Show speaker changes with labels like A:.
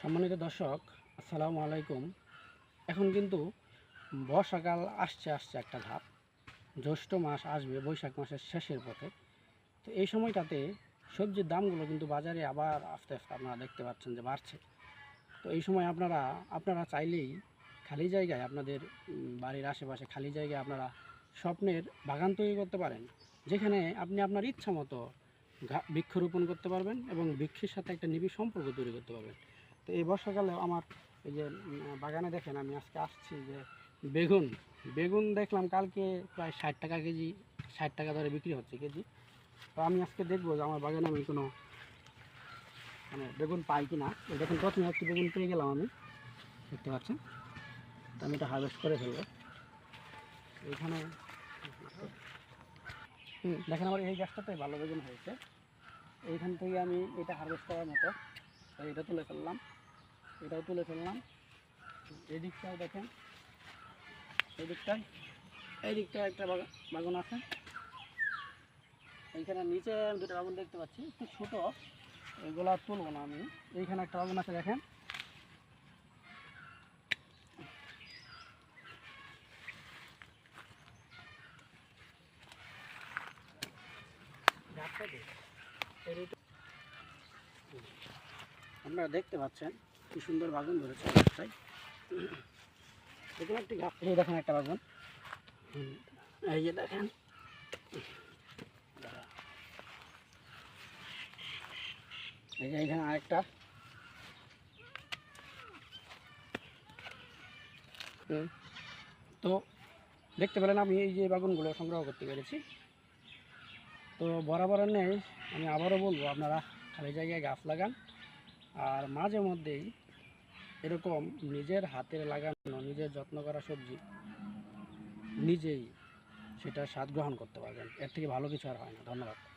A: সম্মানিত দর্শক, আসসালামু আলাইকুম। এখন কিন্তু বর্ষাকাল আসছে আসছে একটা ধাপ। জ্যৈষ্ঠ মাস আসবে, বৈশাখ মাসের শেষের পথে। তো এই সময়টাতে সবজির দামগুলো কিন্তু বাজারে আবার আস্তে আস্তে আপনারা দেখতে পাচ্ছেন যে বাড়ছে। তো এই সময় আপনারা আপনারা চাইলেই খালি জায়গায় আপনাদের বাড়ির আশেপাশে খালি জায়গায় আপনারা স্বপ্নের বাগান তৈরি করতে পারেন, যেখানে আপনি আপনার ইচ্ছা মতো বৃক্ষরোপণ করতে পারবেন এবং বৃক্ষের সাথে একটা নিবিড় সম্পর্ক তৈরি করতে পারবেন। তো এই বর্ষাকালে আমার এই যে বাগানে দেখেন আমি আজকে আসছি যে বেগুন বেগুন দেখলাম কালকে প্রায় ষাট টাকা কেজি ষাট টাকা ধরে বিক্রি হচ্ছে কেজি। তো আমি আজকে দেখব যে আমার বাগানে আমি কোনো মানে বেগুন পাই কি না দেখেন প্রথমে একটি বেগুন পেয়ে গেলাম আমি দেখতে পাচ্ছেন? তো আমি এটা হারভেস্ট করে ফেলব। এইখানে হুম, দেখেন আমার এই গাছটাতে ভালো বেগুন হয়েছে। এইখান থেকে আমি এটা হারভেস্ট করার মতো এটা তুলে ফেললাম। এটাও তুলে ফেললাম। এই দিকটাও দেখেন। এই দিকটায় এই দিকটায় একটা বাগা- বাগান আছে। এইখানে নিচে আমি দুটো বাগান দেখতে পাচ্ছি একটু ছোটো। এগুলো আর তুলবো না আমি। এইখানে একটা বাগান আছে দেখেন। আপনারা দেখতে পাচ্ছেন কি সুন্দর বাগান ধরেছে রাস্তায় এখানে একটি গাছ এই দেখেন একটা বাগান। এই যে দেখেন। এই যে এখানে আরেকটা। তো দেখতে পেলেন আমি এই যে বাগানগুলো সংগ্রহ করতে পেরেছি। তো বরাবর নেই, আমি আবারও বলব, আপনারা খালি জায়গায় গাছ লাগান। আর মাঝে মধ্যেই এরকম নিজের হাতের লাগানো, নিজের যত্ন করা সবজি নিজেই সেটা স্বাদ গ্রহণ করতে পারবেন। এর থেকে ভালো কিছু আর হয় না। ধন্যবাদ।